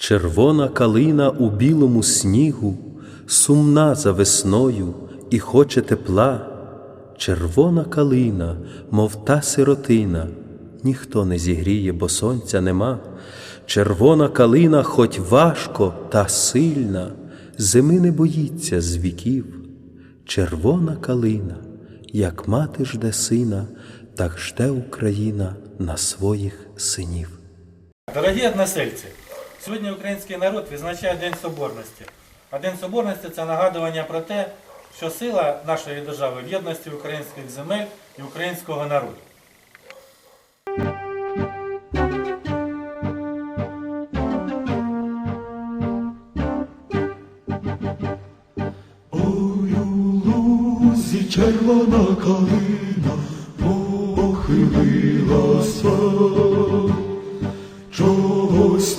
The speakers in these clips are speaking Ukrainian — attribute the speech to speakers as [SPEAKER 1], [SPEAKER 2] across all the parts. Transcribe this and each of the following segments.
[SPEAKER 1] Червона калина у білому снігу, сумна за весною і хоче тепла. Червона калина, мов та сиротина, ніхто не зігріє, бо сонця нема. Червона калина, хоть важко та сильна, зими не боїться з віків. Червона калина, як мати жде сина, так жде Україна на своїх синів.
[SPEAKER 2] Дорогі односельці, сьогодні український народ відзначає День Соборності. А День Соборності це нагадування про те, що сила нашої держави в єдності українських земель і українського народу.
[SPEAKER 3] Ой, у лузі червона калина похилилася, чогось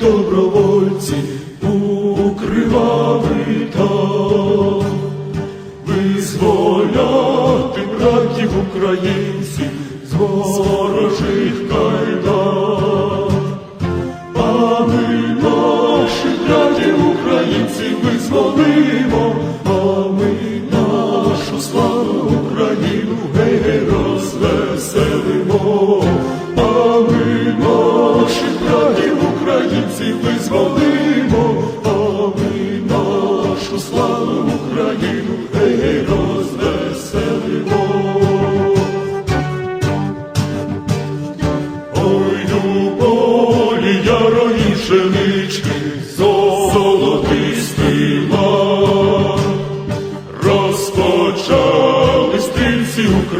[SPEAKER 3] добровольці у кривавий там, визволяти братів українців з ворожих кайдан. А ми наших братів українців визволимо, а ми нашу славу Україну гей, розвеселимо,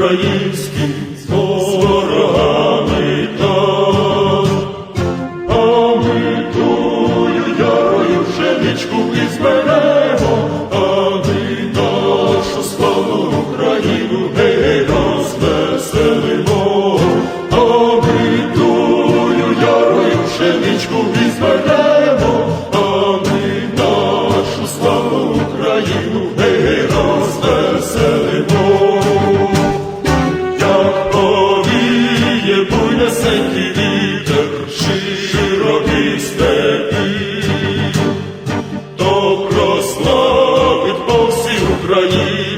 [SPEAKER 3] українським з ворогами там, а ми тую ярою пшеничку і зберемо, а ми нашу славну Україну гей розвеселимо, а ми тую ярою пшеничку і зберемо, а ми нашу славну Україну. несенький вітер, широкі степі, то прославить по всій Україні.